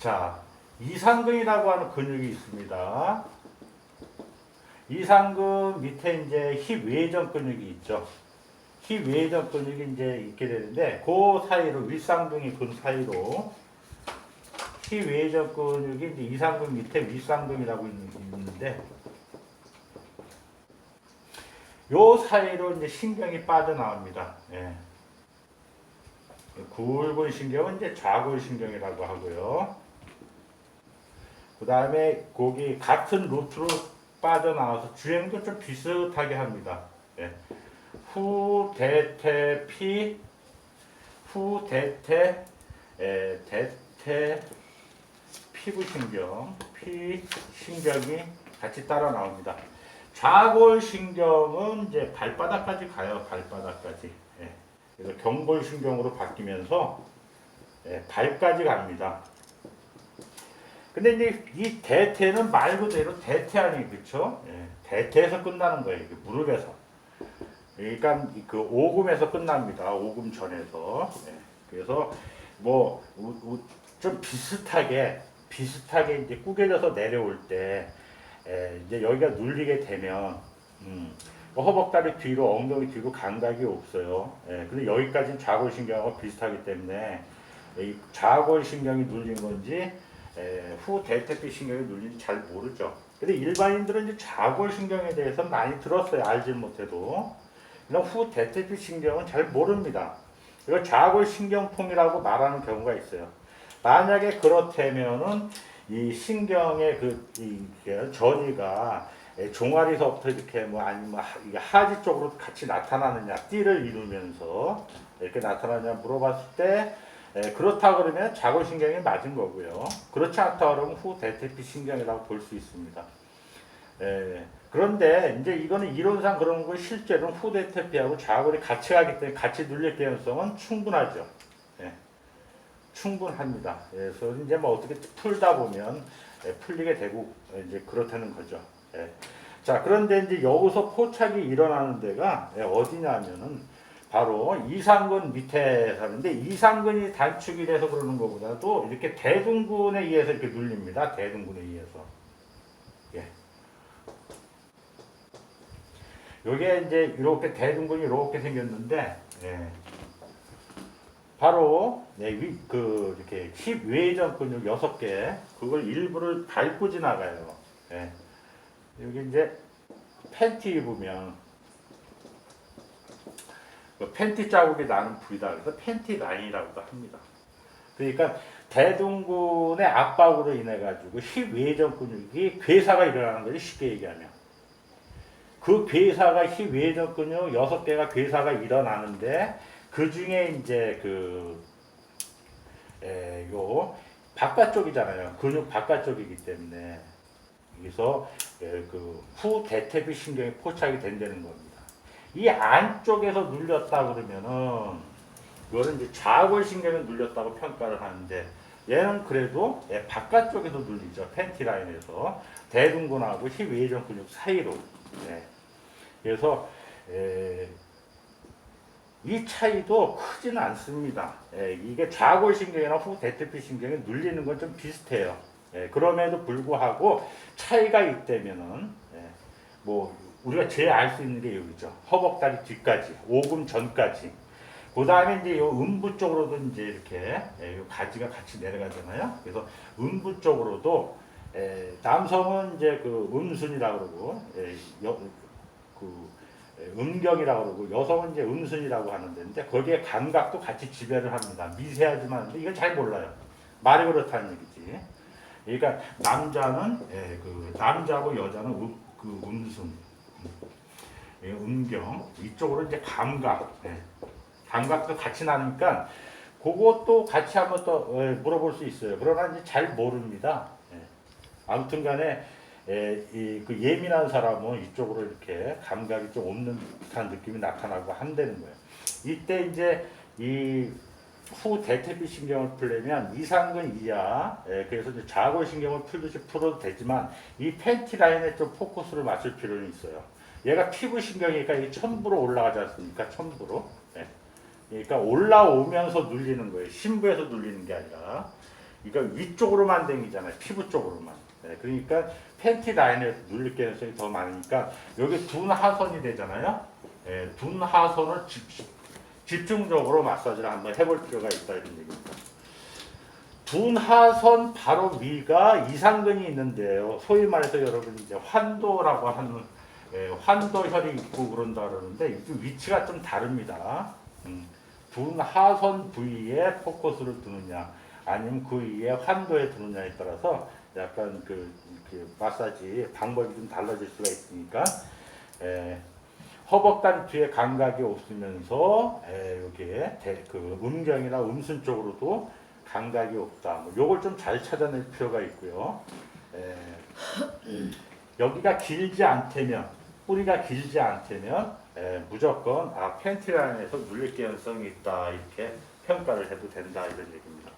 자, 이상근이라고 하는 근육이 있습니다. 이상근 밑에 이제 힙 외전 근육이 있죠. 힙 외전 근육이 이제 있게 되는데 그 사이로 윗상둥이 근 사이로 힙 외전 근육이 이제 이상근 밑에 윗상둥이라고 있는- 있는데 요 사이로 이제 신경이 빠져나옵니다. 예. 굵은 신경은 이제 좌골신경이라고 하고요. 그 다음에 거기 같은 루트로 빠져나와서 주행도 좀 비슷하게 합니다. 예. 후, 대퇴, 피, 후, 대퇴, 에, 대퇴, 피부신경, 피 신경이 같이 따라 나옵니다. 좌골신경은 이제 발바닥까지 가요. 발바닥까지. 예. 그래서 경골신경으로 바뀌면서 예, 발까지 갑니다. 근데 이제 이 대퇴는 말 그대로 대퇴 아니 그렇죠? 예, 대퇴에서 끝나는 거예요. 무릎에서. 그러니까 그 오금에서 끝납니다. 오금 전에서. 예, 그래서 뭐 좀 비슷하게 비슷하게 이제 구겨져서 내려올 때 에, 이제 여기가 눌리게 되면 음, 뭐 허벅다리 뒤로 엉덩이 뒤로 감각이 없어요. 예, 근데 여기까지는 좌골신경하고 비슷하기 때문에 이 좌골신경이 눌린 건지 에, 후 대퇴피 신경이 눌린지 잘 모르죠. 근데 일반인들은 이제 좌골 신경에 대해서 많이 들었어요. 알지 못해도. 그럼 후 대퇴피 신경은 잘 모릅니다. 이거 좌골 신경통이라고 말하는 경우가 있어요. 만약에 그렇다면은 이 신경의 그 이, 이게 전이가 에, 종아리서부터 이렇게 뭐 아니면 하- 이게 하지 쪽으로 같이 나타나느냐 띠를 이루면서 이렇게 나타나냐 물어봤을 때 에, 그렇다 그러면 자골신경이 맞은 거고요. 그렇지 않다 그러면 후 대퇴피 신경이라고 볼 수 있습니다. 에, 그런데 이제 이거는 이론상 그런 거 실제로는 후 대퇴피하고 좌골이 같이 가기 때문에 같이 눌릴 가능성은 충분하죠. 예, 충분합니다. 그래서 이제 뭐 어떻게 풀다 보면 예, 풀리게 되고 예, 이제 그렇다는 거죠. 예. 자 그런데 이제 여기서 포착이 일어나는 데가 예, 어디냐면은 바로 이상근 밑에 사는데 이상근이 단축이 돼서 그러는 것보다도 이렇게 대둔근에 의해서 이렇게 눌립니다. 대둔근에 의해서. 예. 요게 이제 이렇게 대둔근이 이렇게 생겼는데 예. 바로 네, 위, 그 이렇게 힙 외전 근육 여섯 개 그걸 일부를 밟고 지나가요. 예. 여기 이제 팬티 입으면 그 팬티 자국이 나는 부위다 그래서 팬티 라인이라고도 합니다. 그러니까 대둔근의 압박으로 인해 가지고 힙 외전 근육이 괴사가 일어나는 거지 쉽게 얘기하면 그 괴사가 힙 외전 근육 여섯 개가 괴사가 일어나는데 그 중에 이제 그, 에, 요, 바깥쪽이잖아요. 근육 바깥쪽이기 때문에. 여기서, 에, 그, 후 대퇴비 신경이 포착이 된다는 겁니다. 이 안쪽에서 눌렸다 그러면은, 이거는 이제 좌골신경이 눌렸다고 평가를 하는데, 얘는 그래도 예, 바깥쪽에서 눌리죠. 팬티 라인에서. 대둔근하고 힙 외전 근육 사이로. 예. 그래서, 에, 이 차이도 크지는 않습니다. 예, 이게 좌골신경이나 후 대퇴피 신경이 눌리는 건 좀 비슷해요. 예, 그럼에도 불구하고 차이가 있다면은 예, 뭐 우리가 제일 알 수 있는 게 여기죠. 허벅다리 뒤까지, 오금 전까지. 그 다음에 이제 요 음부 쪽으로도 이제 이렇게 예, 요 가지가 같이 내려가잖아요. 그래서 음부 쪽으로도 예, 남성은 이제 그 음순이라고 그러고 예, 여, 그 예, 음경이라고 그러고 여성은 이제 음순이라고 하는데 거기에 감각도 같이 지배를 합니다. 미세하지만 이걸 잘 몰라요. 말이 그렇다는 얘기지. 그러니까 남자는 예, 그 남자고 여자는 음, 그 음순, 예, 음경 이쪽으로 이제 감각, 예, 감각도 같이 나니까 그것도 같이 한번 또 예, 물어볼 수 있어요. 그러나 이제 잘 모릅니다. 예. 아무튼 간에 예, 이, 그 예민한 사람은 이쪽으로 이렇게 감각이 좀 없는 듯한 느낌이 나타나고 한다는 거예요. 이때 이제 이 후 대퇴비 신경을 풀려면 이상근 이하, 예, 그래서 이제 좌골 신경을 풀듯이 풀어도 되지만 이 팬티 라인에 좀 포커스를 맞출 필요는 있어요. 얘가 피부 신경이니까 이 천부로 올라가지 않습니까? 천부로. 예. 그러니까 올라오면서 눌리는 거예요. 신부에서 눌리는 게 아니라. 이거 위쪽으로만 댕기잖아요. 피부 쪽으로만. 네, 그러니까 팬티 라인에 눌릴 가능성이 더 많으니까 여기 둔 하선이 되잖아요. 예, 둔 하선을 집, 집중적으로 마사지를 한번 해볼 필요가 있다 이런 얘기입니다. 둔 하선 바로 위가 이상근이 있는데요. 소위 말해서 여러분 이제 환도라고 하는 예, 환도혈이 있고 그런다 그러는데 이 위치가 좀 다릅니다. 음, 둔 하선 부위에 포커스를 두느냐 아니면 그 위에 환도에 두느냐에 따라서 약간 그, 그 마사지 방법이 좀 달라질 수가 있으니까 에, 허벅단 뒤에 감각이 없으면서 에, 여기에 대, 그 음경이나 음순 쪽으로도 감각이 없다. 뭐 요걸 좀 잘 찾아낼 필요가 있고요. 에, 여기가 길지 않다면 뿌리가 길지 않다면 에, 무조건 아 팬티라인에서 눌릴 가능성이 있다 이렇게 평가를 해도 된다 이런 얘기입니다.